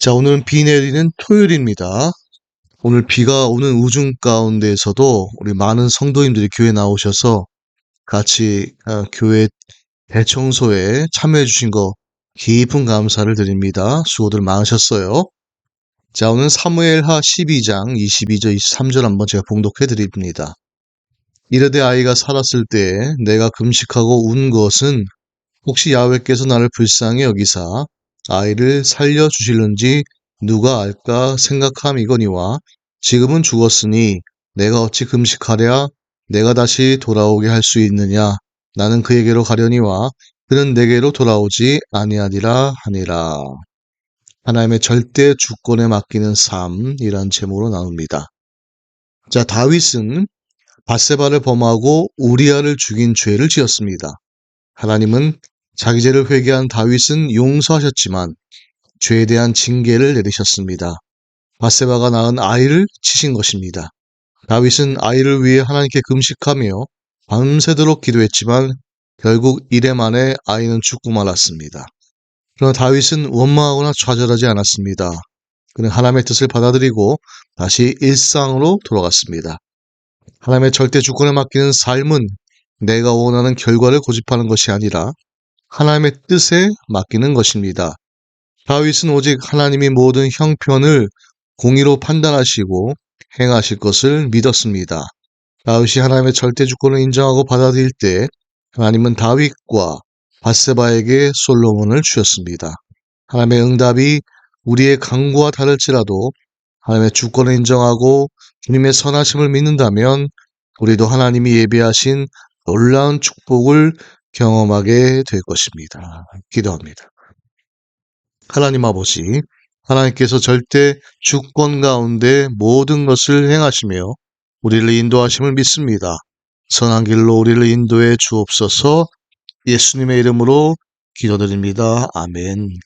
자, 오늘은 비 내리는 토요일입니다. 오늘 비가 오는 우중 가운데에서도 우리 많은 성도님들이 교회 나오셔서 같이 어, 교회 대청소에 참여해 주신 거 깊은 감사를 드립니다. 수고들 많으셨어요. 자, 오늘 사무엘하 12장 22절 23절 한번 제가 봉독해 드립니다. 이르되 아이가 살았을 때에 내가 금식하고 운 것은 혹시 야훼께서 나를 불쌍히 여기사 아이를 살려 주실는지 누가 알까 생각함이거니와 지금은 죽었으니 내가 어찌 금식하랴 내가 다시 돌아오게 할 수 있느냐 나는 그에게로 가려니와 그는 내게로 돌아오지 아니하리라 하니라. 하나님의 절대 주권에 맡기는 삶이란 제목으로 나옵니다. 자, 다윗은 바세바를 범하고 우리아를 죽인 죄를 지었습니다. 하나님은 자기 죄를 회개한 다윗은 용서하셨지만 죄에 대한 징계를 내리셨습니다. 바세바가 낳은 아이를 치신 것입니다. 다윗은 아이를 위해 하나님께 금식하며 밤새도록 기도했지만 결국 이래 만에 아이는 죽고 말았습니다. 그러나 다윗은 원망하거나 좌절하지 않았습니다. 그는 하나님의 뜻을 받아들이고 다시 일상으로 돌아갔습니다. 하나님의 절대 주권에 맡기는 삶은 내가 원하는 결과를 고집하는 것이 아니라 하나님의 뜻에 맡기는 것입니다. 다윗은 오직 하나님이 모든 형편을 공의로 판단하시고 행하실 것을 믿었습니다. 다윗이 하나님의 절대 주권을 인정하고 받아들일 때 하나님은 다윗과 바세바에게 솔로몬을 주셨습니다. 하나님의 응답이 우리의 강구와 다를지라도 하나님의 주권을 인정하고 주님의 선하심을 믿는다면 우리도 하나님이 예비하신 놀라운 축복을 경험하게 될 것입니다. 기도합니다. 하나님 아버지, 하나님께서 절대 주권 가운데 모든 것을 행하시며 우리를 인도하심을 믿습니다. 선한 길로 우리를 인도해 주옵소서 예수님의 이름으로 기도드립니다. 아멘.